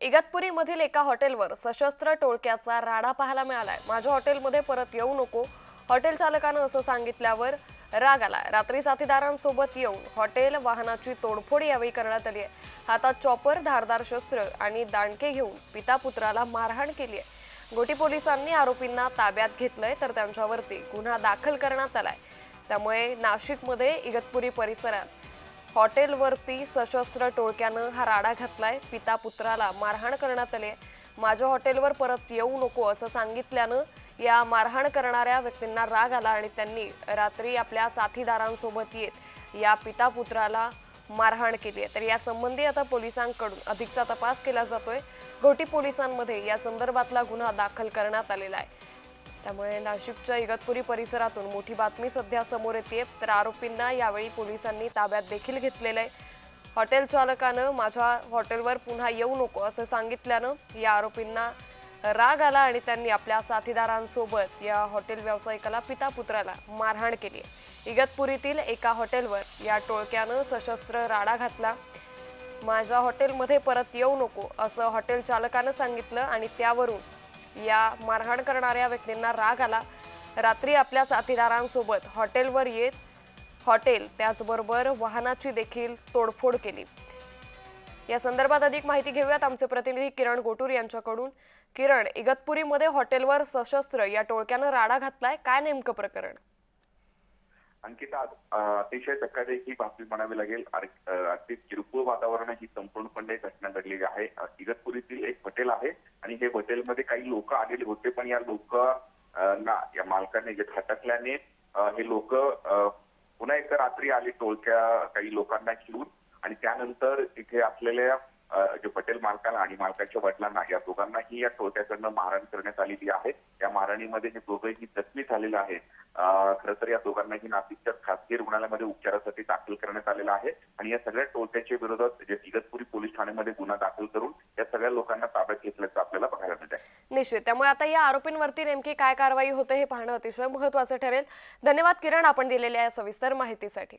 इगतपुरीमधील एका हॉटेलवर सशस्त्र टोळक्याचा राडा पाहायला मिळालाय. माझ्या हॉटेलमध्ये परत येऊ नको. हॉटेल चालकानं असं सांगितल्यावर राग आला रात्री साथीदारांसोबत येऊन हॉटेल वाहनाची तोडफोड यावेळी करण्यात आली आहे. हातात चॉपर धारदार शस्त्र आणि दांडके घेऊन पिता पुत्राला मारहाण केली आहे गोटी पोलिसांनी आरोपींना ताब्यात घेतलंय तर त्यांच्यावरती गुन्हा दाखल करण्यात आलाय. त्यामुळे नाशिकमध्ये इगतपुरी परिसरात हॉटेलवरती सशस्त्र टोळक्यानं हा राडा घातलाय. पिता पुत्राला मारहाण करण्यात आली आहे. माझ्या हॉटेलवर परत येऊ नको असं सांगितल्यानं या मारहाण करणाऱ्या व्यक्तींना राग आला आणि त्यांनी रात्री आपल्या साथीदारांसोबत येत या पिता पुत्राला मारहाण केली आहे तर यासंबंधी आता पोलिसांकडून अधिकचा तपास केला जातोय. घोटी पोलिसांमध्ये या संदर्भातला गुन्हा दाखल करण्यात आलेला आहे. त्यामुळे नाशिकच्या इगतपुरी परिसरातून मोठी बातमी सध्या समोर येते तर आरोपींना यावेळी पोलिसांनी ताब्यात देखील घेतलेलं आहे. हॉटेल चालकानं माझ्या हॉटेलवर पुन्हा येऊ नको असं सांगितल्यानं या आरोपींना राग आला आणि त्यांनी आपल्या साथीदारांसोबत या हॉटेल व्यावसायिकाला पिता पुत्राला मारहाण केली आहे. इगतपुरीतील एका हॉटेलवर या टोळक्यानं सशस्त्र राडा घातला. माझ्या हॉटेलमध्ये परत येऊ नको असं हॉटेल चालकानं सांगितलं आणि त्यावरून या मारहाण करणाऱ्या व्यक्तींना राग आला. रात्री आपल्या साथीदारांसोबत हॉटेलवर येत हॉटेल त्याचबरोबर वाहनाची देखील तोडफोड केली. या संदर्भात अधिक माहिती घेऊयात आमचे प्रतिनिधी किरण गोटूर यांच्याकडून. किरण इगतपुरीमध्ये हॉटेलवर सशस्त्र या टोळक्यानं राडा घातलाय. काय नेमकं प्रकरण? अंकिता अतिशय धक्कादायक ही बातमी म्हणावी लागेल. अगदी किरकोळ वातावरण ही संपूर्णपणे घटना घडलेली आहे. इगतपुरीतील एक हॉटेल आहे आणि हे हॉटेलमध्ये काही लोक आलेले होते पण या लोक ना या मालकाने जे हटकल्याने हे लोक पुन्हा एकदा रात्री आले टोळक्या काही लोकांना घेऊन आणि त्यानंतर तिथे असलेल्या जे पटेल मालकाला आणि मालकाच्या वडिलांना या दोघांनाही या टोळक्याकडनं मारहाण करण्यात आलेली आहे. या मारहाणीमध्ये हे दोघेही जखमी झालेले आहेत खरं तर या दोघांनाही नाशिकच्या खासगी रुग्णालयामध्ये उपचारासाठी दाखल करण्यात आलेलं आहे. आणि या सगळ्या टोळक्याच्या विरोधात जे इगतपुरी पोलीस ठाण्यामध्ये गुन्हा दाखल करून या सगळ्या लोकांना ताब्यात घेतल्याचं आपल्याला बघायला मिळत आहे निश्चित. त्यामुळे आता या आरोपींवरती नेमकी काय कारवाई होते हे पाहणं अतिशय महत्वाचं ठरेल. धन्यवाद किरण आपण दिलेल्या या सविस्तर माहितीसाठी.